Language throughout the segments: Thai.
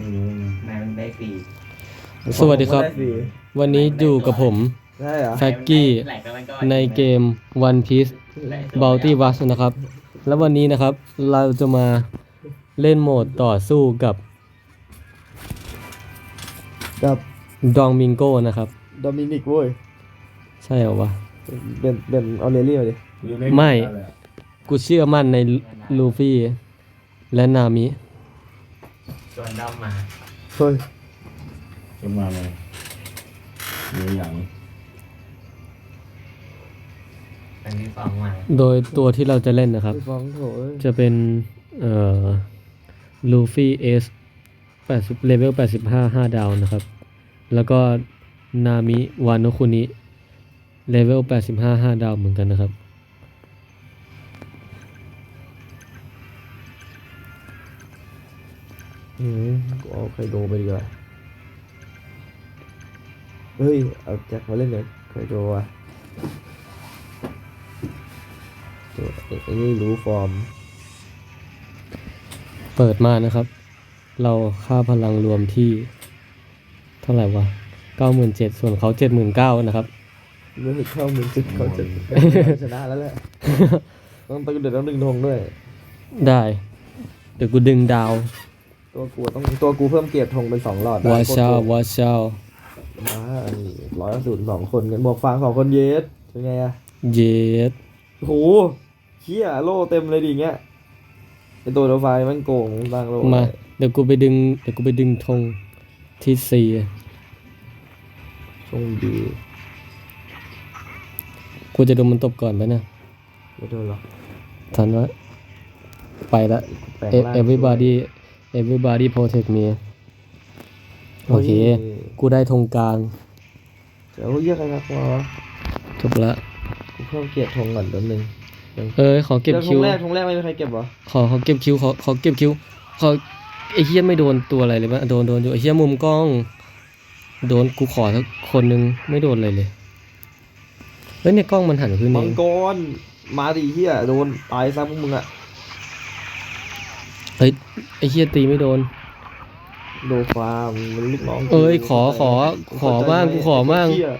ไม่รู้ไงนายมันได้ฟรีสวัสดีครับผมก็ไฟรีวันนี้อยู่กับผม ได้เหรอแฟกกี้แหลกแล้วมันก็ในเกม One Piece Bounty Rush นะครับ แล้ววันนี้นะครับเราจะมาเล่นโหมดต่อสู้กับกับดองมิงโก้นะครับ โดมินิกเว้ยใช่เหรอวะเป็นเป็นออเรเลียดิไม่ กูเชื่อมั่นในลูฟี่และนามิ ส่วนดอมมาเฮ้ยจะมาเลยมีอย่างเป็นที่สองมาโดยตัวที่เราจะเล่นนะครับไปฟ้องโถเอ้ยจะเป็น เอ่อลูฟี่เอส80เลเวล85 5ดาวนะครับ แล้วก็นามิวานโนคุนิเลเวล85 5ดาวเหมือนกันนะครับ อืมกูเอาไคโดไปดีกว่า เฮ้ย เอาแจ็คมาเล่นเลยไคโดอะตัวไอ้ไอ้นี่รู้ฟอร์ม เปิดมานะครับ เราค่าพลังรวมที่ เท่าไหร่วะ97,000ส่วนเขา79,000นะครับ รู้สึกเข้ามือจุดเขาจะชนะแล้วแหละ ต้องไปเดี๋ยวต้องดึงธงด้วย ได้ เดี๋ยวกูดึงดาว ตัวกูต้องตัวกูเพิ่มเกียรติธงเป็นสองหลอดได้วาโคตรชาโกวงวาชาวมาร้อยศูนย์สองคนกันบวกฟางสองคนเยสเป็นไงอะเยสโอ้โหเชี่ยโล่เต็มเลยดิเงี้ยไอตัวรถไฟมันโกงตั้งโล่มาไว้เดี๋ยวกูไปดึง เดี๋ยวกูไปดึงธงที่สี่ชงดีกูจะโดนมันตบก่อนไปนะไม่โดนหรอกทันวะไปละ แปลง E- ร่าง everybody everybody protect me โอเค กูได้ธงกลางเดี๋ยวเยี่ยใครครับมาวะจบละกูเพิ่มเกียรติธงก่อนแป๊บนึงเอ้ยขอเก็บดี๋ยวธคิงวแรกธงแรกไม่มีใครเก็บเหรอขอขอเก็บคิวขอขอเก็บคิวขอไอ้เฮียไม่โดนตัวอะไรเลยมั้ยโดนโดนอยู่ไอ้เฮียมุมกล้อง โดนกูขอสักคนหนึงไม่โดนเลยเลยเฮ้ยเนี่ยกล้องมันหันขึ้นเอมังงกรมาดิเฮียโดนตายซะพวกมึงอะเฮ้ย ไอ้เฮียตีไม่โดนโดฟาร์มมันลูกน้องเอ้ยขอขอขอบ้างกูขอบ้างเหี้ย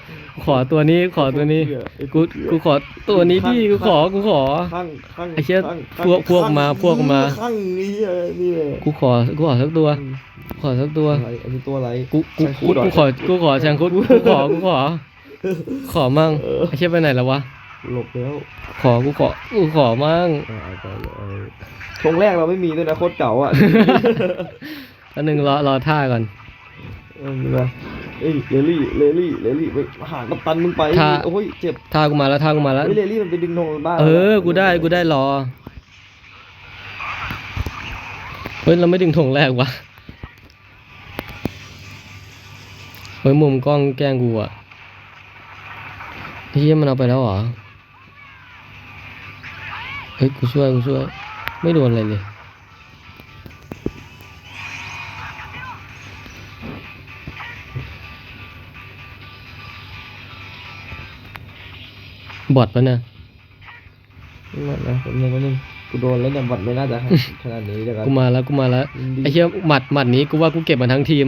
ขอตัวนี้ขอตัวนี้ไอ้กูกูขอตัวนี้ดิกูขอกูขอ ข้างข้างไอ้เหี้ยข้างพวกพวกมาพวกมา ข้างนี่เหี้ยนี่เลยกูขอกูขอสักตัว ขอสักตัวอะไรอันนี้ตัวอะไรกูกูแชงกูดเหรกูขอกูขอแชงคุดกูขอกูขอ ขอมั่งเออไอ้เชี่ยไปไหนแล้ววะ หลบแล้วขอกูขอกูขอมั่งอ่าเอาไปเลยเอาธงแรกเราไม่มีด้วยนะโคตรเก่าอะ อันหนึ่งรอรอท่าก่อน เออมีไหมเอ้ยเลลี่เลลี่เลลี่ไปหากัปตันมึงไปถ้า โอ้ยเจ็บท่ากูมาแล้วท่ากูมาแล้ว เฮ้ยเลลี่มันไปดึงธงบ้าเออ กูได้กูได้รอ เฮ้ย เราไม่ดึงธงแรกวะเฮ้ย มุมกล้องแกล้งกูอะเฮียมันเอาไปแล้วเหรอ เฮ้ยกูช่วยกูช่วย ไม่โดนอะไรเลยบอดปะเนี่ยนั่นนะผมยังไม่นึงกูโดนแล้วเนี่ยบัตรไม่น่าจะขนาดนี้เดี๋ยวกันกูมาแล้วกูมาแล้วดีไอ้เชี่ยหมัดหมัดนี้กูว่ากูเก็บมาทั้งทีม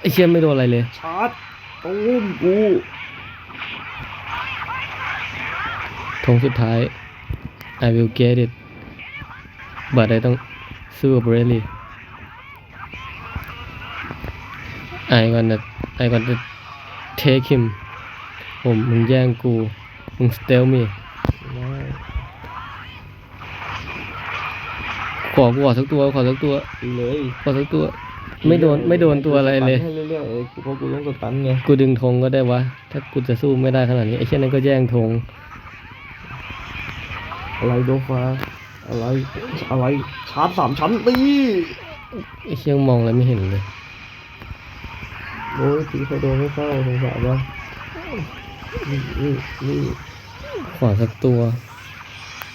ไอ้เชี่ยไม่โดนอะไรเลยชาร์จตูมกูธงสุดท้าย I will get it but I ต้องสู้กับเรลลี่ I gonna I gonna take him ผมมึงแย่งกู มึง steal me ขอกูขอสักตัวขอสักตัวดีเลยขอสักตัว ไม่โดนไม่โดนตัวอะไรเลยให้เรื่อยๆเออเพราะกูต้องสตันไงกูดึงธงก็ได้วะ ถ้ากูจะสู้ไม่ได้ขนาดนี้ไอ้เช่นนั้นก็แย่งธง อะไรโดฟาอะไรอะไรชาร์จสามชั้นตีไอ้เชี่ยมองอะไรไม่เห็นเลยโอ้ยตีใครโดนไม่เข้าสงสารวะนี่นี่นี่ขอสักตัว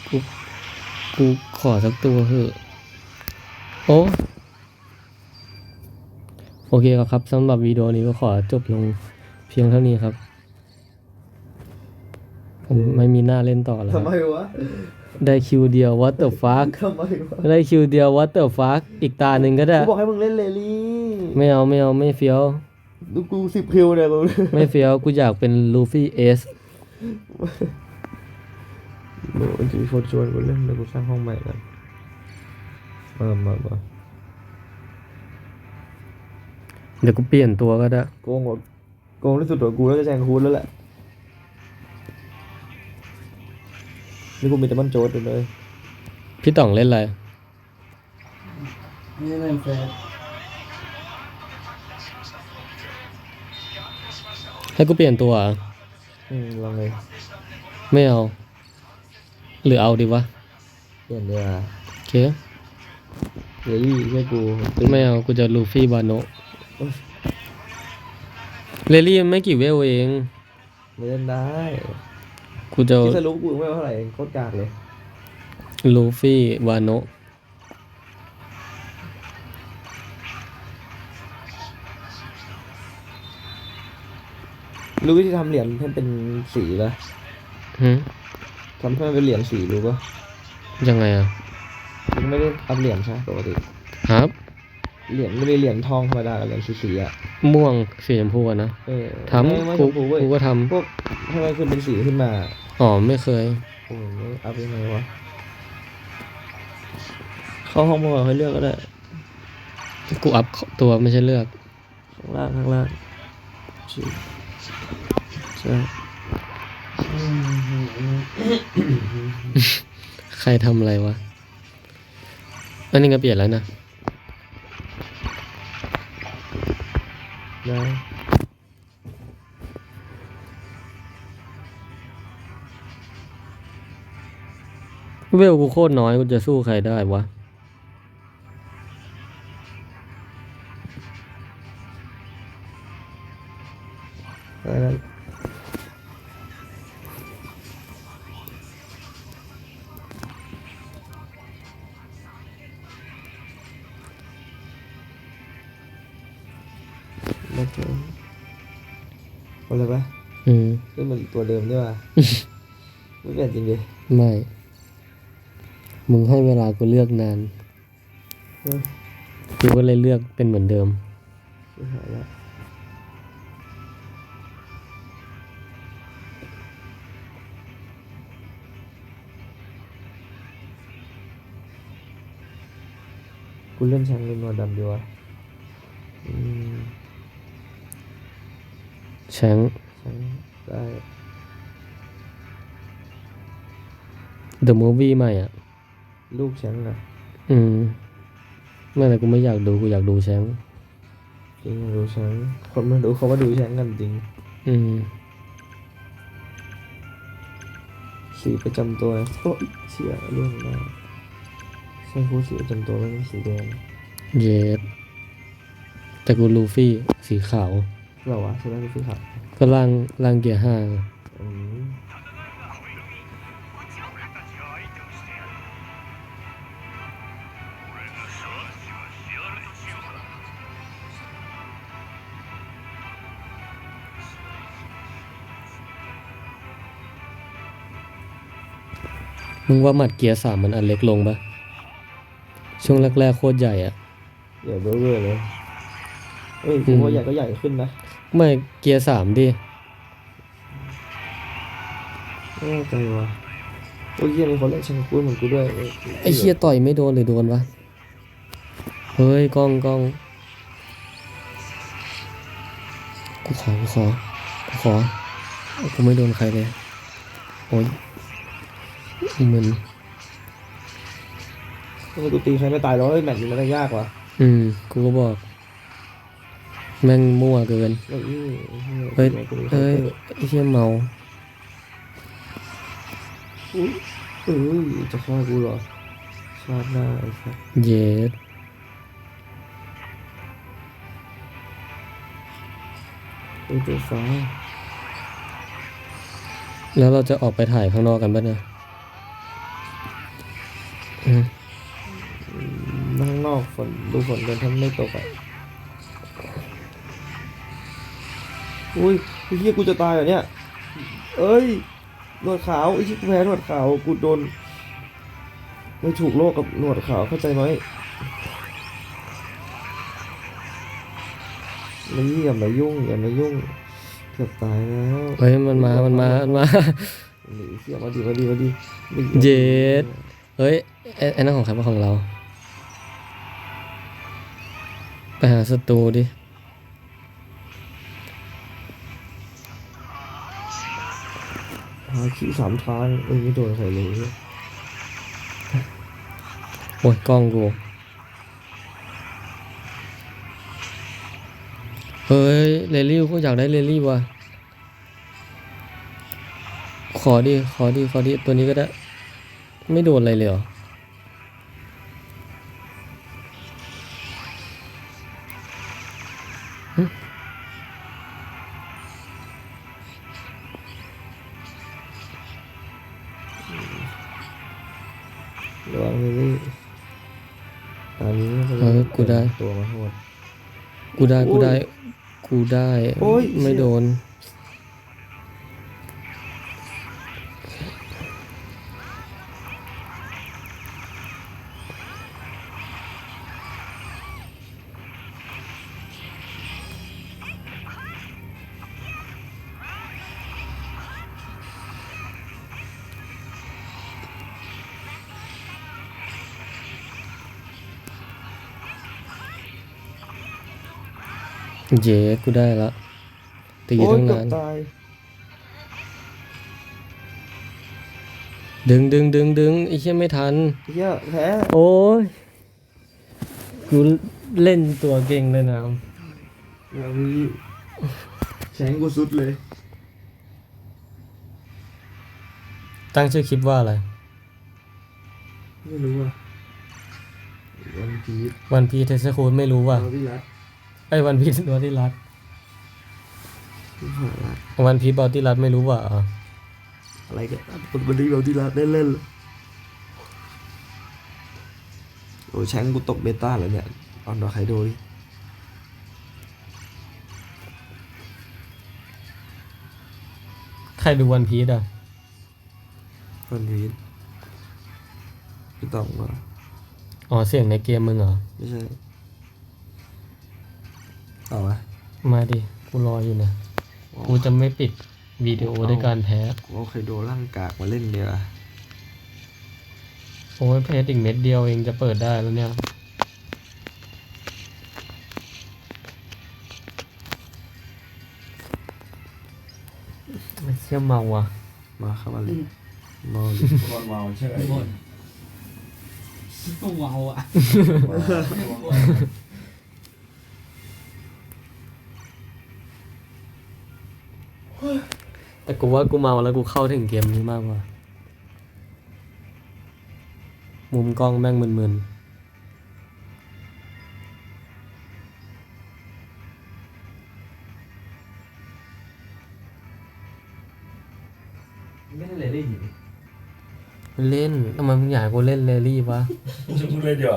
กู กูขอสักตัวเถอะโอ้โอเคครับสำหรับวิดีโอนี้ก็ขอจบลงเพียงเท่านี้ครับ ผมไม่มีหน้าเล่นต่อแล้วคทำรับไมวะได้คิวเดียว what the fuck ทำไมวะได้คิวเดียว what the fuck อีกตาหนึ่งก็ได้ กูบอกให้มึงเล่นเลลี่ไม่เอาไม่เอาไม่เฟี้ยว ดูกูสิบคิวเนี่ยกูไม่เฟี้ยว กูอยากเป็นลูฟี่เอสโอ้ยจะมีคนชวนกูเล่นเดี๋ยวกูสร้างห้องใหม่กันมามามาเดี๋ยวกูเปลี่ยนตัวก็ได้โกงหมดโกงที่สุดของกูแล้วก็แจงคูณแล้วแหละ นี่กูมีแต่มันโจทย์อยู่เลยพี่ต่องเล่นอะไรนี่เล่นเฟซให้กูเปลี่ยนตัวเหรออืมลองเลยไม่เอา หรือเอาดีวะเปลี่ยนเดี๋ยวาโอเคเลลี่แค่กูไม่เอากูจะลูฟี่บาโนะเลลี่มันไม่กี่เวลเอง ไม่เล่นได้ กูจะคิดสรุปกูไม่ว่าเท่าไหร่เองโคตรกากเลยลูฟี่วาโนะรู้วิธีทำเหรียญให้เป็นสีปะหืมทำให้มันเป็นเหรียญสีรู้ปะยังไงอะมันไม่ได้อัพเหรียญใช่ปกติ ครับ เหรียญไม่ได้เหรียญทองธรรมดากับเหรียญสีๆอะ ม่วงสีชมพูอะนะเออทไม่ไม่ำกูชมพูเว้ยกูก็ทพวกให้มันขึ้นเป็นสีขึ้นมาำ อ๋อไม่เคยโอ้ยอัพยังไงวะ เข้าห้องมาก่อนค่อยเลือกก็ได้ กูอัพตัวไม่ใช่เลือก ข้างล่างข้างล่างชิใช่ใครทำอะไรวะ อันนี้ก็เปลี่ยนแล้วนะได้ เวลกูโคตรน้อยกูจะสู้ใครได้วะได้นั้นโอเคเอาเลยปะอืมนี่มันตัวเดิมด้วยว่ะ ไม่เปลี่ยนจริงดิไม่ มึงให้เวลากูเลือกนานเออกูก็เลยเลือกเป็นเหมือนเดิมไม่หายละกูเล่นแชงเล่นนวดดำดีวะอืมแชงแชงได้ The Movie ใหม่อะ ลูกแชงนะอืมไม่แต่กูไม่อยากดูกูอยากดูแชงจริงดูแชงคนมาดูเขาว่าดูแชงกันจริง อืมสีประจำตัวโอ้ยเชี่ยร่วงได้ใช่คู่สีประจำตัวไม่เป็นสีแดงเยสแต่กูลูฟี่สีขาว เหรอวะใช่ไหมเป็นสีขาวก็ล่างล่างเกียร์ห้าอืม มึงว่าหมัดเกียร์สามมันอันเล็กลงปะช่วงแรกๆโคตรใหญ่อะใหญ่เบ้อเบ้อเลยเอ้ยผมว่าใหญ่ก็ใหญ่ขึ้นนะไม่เกียร์สามดิไม่แน่ใจวะโอ้ยเหี้ยมีคนเล่นแชงคูนเหมือนกูด้วยเไอ้เชี่ยต่อยไม่โดนหรือโดนวะเฮ้ยกล้องกล้องกูขอกูขอกูขอกูไม่โดนใครเลยโอ้ย มึนทำไมกูตีใครไม่ตายหรอกเฮ้ยแมตช์นี้มันยากว่ะอืม กูก็บอก แม่งมั่วเกิน เฮ้ยเฮ้ยกูมีเฮ้ยเคาน์เตอร์ไอ้เชี่ยเมาอุ้ยเอ้ยจะฆ่ากูเหรอชาติหน้าไอ้สัสเยสเอ้ยตัวฟ้าแล้วเราจะออกไปถ่ายข้างนอกกันปะเนี่ยอืม นั่งนอกฝนดูฝนกันทั้งไม่ตกอะ อุ้ยไอ้เหี้ยกูจะตายเหรอเนี่ย เอ้ยหนวดขาวไอ้ชิบแพ้หนวดขาวกูโดนไม่ถูกโลกกับหนวดขาวเข้าใจไหมนี่อย่ามายุ่งอย่ามายุ่งเกือบตายแล้วเฮ้ยมันมา มันมา มันมาหนีเสียมาดีมาดีมาดีไม่เย็ดเฮ้ย ไอ้ไอ้นั่นของใครเป็นของเรา ไปหาศัตรูดิ หาขี้สามทางเอ้ยไม่โดนใครเลยโอ้ยกล้องกู เฮ้ย เรลลี่กูอยากได้เรลลี่ว่ะ ขอดิ ขอดิ ขอดิ ตัวนี้ก็ได้ ไม่โดนอะไรเลยเหรอ ระวังเลยนี่ตอนนี้เออกูได้ ตัวมาโหด กูได้กูได้ กูได้ โอ้ย ไม่โดน เย้กูได้ละตีโอ้ยตั้งเกือบนานตาย ดึงดึงดึงดึงไอ้เชี่ยไม่ทันเฮียแพ้โอ้ยกูเล่นตัวเก่งเลยนะอย่างนี้แข็งกูสุดเลย ตั้งชื่อคลิปว่าอะไร ไม่รู้อะวันพีชวันพีเทสคูลไม่รู้ว่าเราที่รัก ไอ้วันพีบอดี้รัดที่ผ่านรักวันพีบอดี้รัดไม่รู้ว่าอะอะไรกันคนวันนี้เราที่รักได้เล่นเลยโอ้ยแชงกูตกเบต้าแล้วเนี่ยออนดอไคโดดิใครดูวันพีอะวันพีชพี่ต้องว่าอ๋อเสียงในเกมมึงเหรอ ไม่ใช่ ต่อวะมาดิ กูรออยู่นะ กูจะไม่ปิดวิดีโอด้วยการแพ้ กูเอาไคโดร่างกากมาเล่นเดียวาโอ้ยเพจอีกเม็ดเดียวเองจะเปิดได้แล้วเนี่ย เชี่ยเมาอะมาเข้ามาเลยมาเลยคนเมาใช่ไหมก็เมาอะ แต่กูว่ากูเมาแล้วกูเข้าถึงเกมนี้มากกว่า มุมกล้องแม่งมึนไม่ได้เลยได้ยินๆเล่นทำไมมึงอยากให้กูเล่นเรลลี่วะจะพูดเลยเดี๋ยว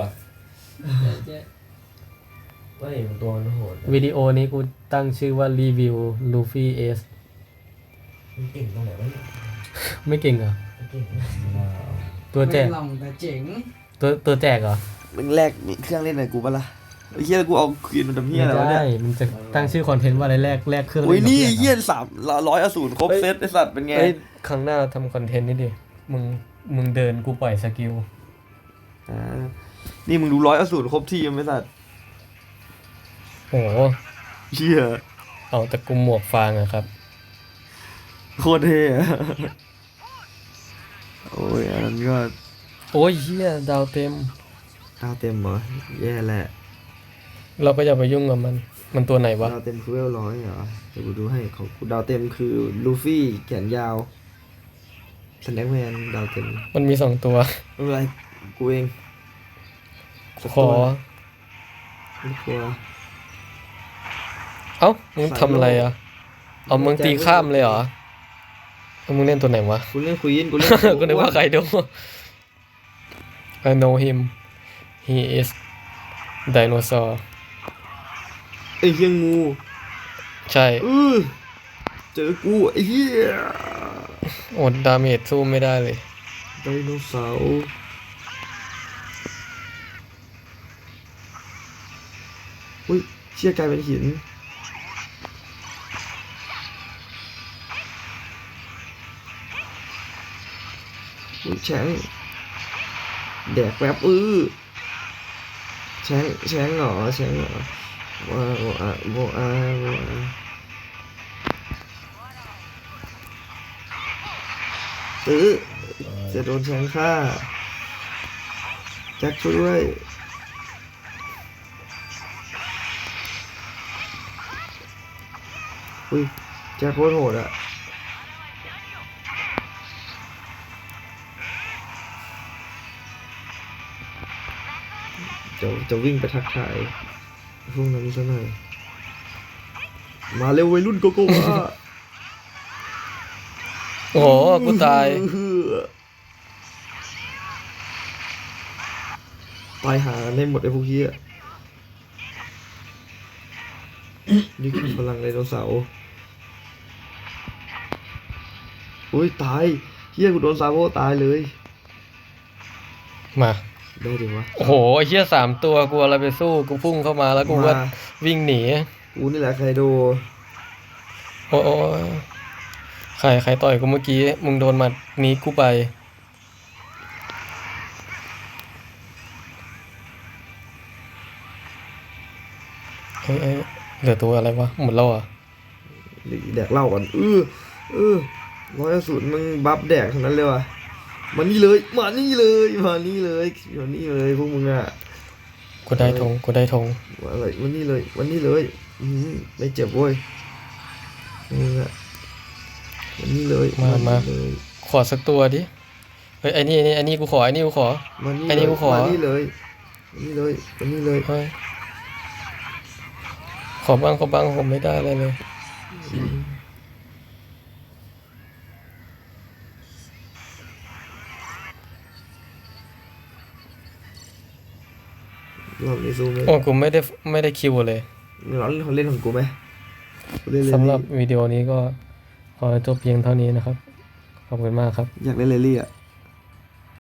ว่าเห็นตัวมันโหดวิดีโอนี้กูตั้งชื่อว่ารีวิวลูฟี่เอส มันเก่งตรงไหนวะเนี่ยไม่เก่งเหรอ มันเก่งตัวแจก ไม่ลองแต่เจ๋งตัวตัวแจกเหรอมึงแรกมีเครื่องเล่นอะไรกูปะล่ะไอ้เหี้ยกูเอาควีนมันทำเหี้ยอะไรวะไม่เนี่ยได้มันจะตั้งชื่อคอนเทนต์ว่าอะไรแรกแรกเครื่องโอ้ยล่นี่กับเหี้พื่ยสามร้อยอสูรครบเซตไอสัตว์เป็นไง เอ้ยครั้งหน้าทำคอนเทนต์นี่ดิ มึงมึงเดินกูปล่อยสกิล อ่า นี่มึงดูร้อยอสูรครบทีมไหมสัตว์โอ้โหเหี้ยเอาแต่กูหมวกฟางอะครับ โคตรเท่อะโอ้ยอันนั้นก็โอ้ยเฮียดาวเต็ม ดาวเต็มเหรอแย่แหละเราก็อย่าไปยุ่งกับมัน มันตัวไหนวะ ดาวเต็มคือเวลร้อยเหรอเดี๋ยวกูดูให้ของกูดาวเต็มคือลูฟี่แขนยาวสแน็คแมนดาวเต็มมันมีสองตัว ไม่เป็นไรกูเองขอไม่กลัว เอ้า มึงทำอะไรอะ เอามึงตีข้ามเลยเหรอ แล้มึงเล่นตัวไหนวะ กูเล่นคุยินกูเล่น กูนึกว่าใครดู I know him he is dinosaur ไอ้เหี้ยงู ใช่เออเจอกูไอ้เหี้ยอดดาเมจสู้ไม่ได้เลย ไดโนเสาร์อุ้ยเชี่ยกลายเป็นหิน อุ้แดกแป๊บอื้อแฉงแฉงหรอแฉงหรอว้าว้าว้าว้าวตื้อจะโดนแฉงฆ่าแจ็คช่วยด้วยอุ้ยแจ็คโคตรโหดอะ จะจะวิ่งไปทักทายพวกนั้นซะหน่อย มาเร็ววัยรุ่นโกโก้วาโอ้โหกูตายตายหาในหมดไอ้พวกเฮียนี่คือพลังไดโนเสาร์อุ้ยตายเฮียกูโดนซาโบตายเลย มา ได้ดิวะ โอ้โหไอ้เฮียสามตัวกูเอาอะไรไปสู้กูพุ่งเข้ามาแล้วกูก็มา วิ่งหนีกูนี่แหละใครโดโอ้โอ้ใครใครต่อยกูเมื่อกี้มึงโดนหมัดหนี้กูไป เอ้ยเอ้ยเหลือตัวอะไรวะหมดแล้วเหรอะหรือแดกเหล้าก่อนเออเออร้อยสูตรมึงบัฟแดกทั้งนั้นเลยว่ะ มานี่เลยมานี่เลยมานี่เลยมานี่เลยพวกมึงอะกูได้ธงกูได้ธงมาเลยมานี่เลยมานี่เลยอืมไม่เจ็บเว้ยมึงอะมานี่เลยนี่เลยขอสักตัวดิเฮ้ยไอ้นี่ไอ้นี่ไอ้นี่กูขอไอ้นี่กูขอมานี่อันนี้เลยกูขอมานี่เลยมานี่เลยมานี่เลยเฮ้ยขอบ้างขอบ้างผมไม่ได้เลยเลย รอบนี้สู้ไหมโอ้กูไม่ได้ไม่ได้คิวเลยเราเล่นเขาเล่นของกูไหมกูเล่นเลสำหรับลี่วิดีโอนี้ก็ขอจบเพียงเท่านี้นะครับ ขอบคุณมากครับ อยากเล่นเลลี่อะ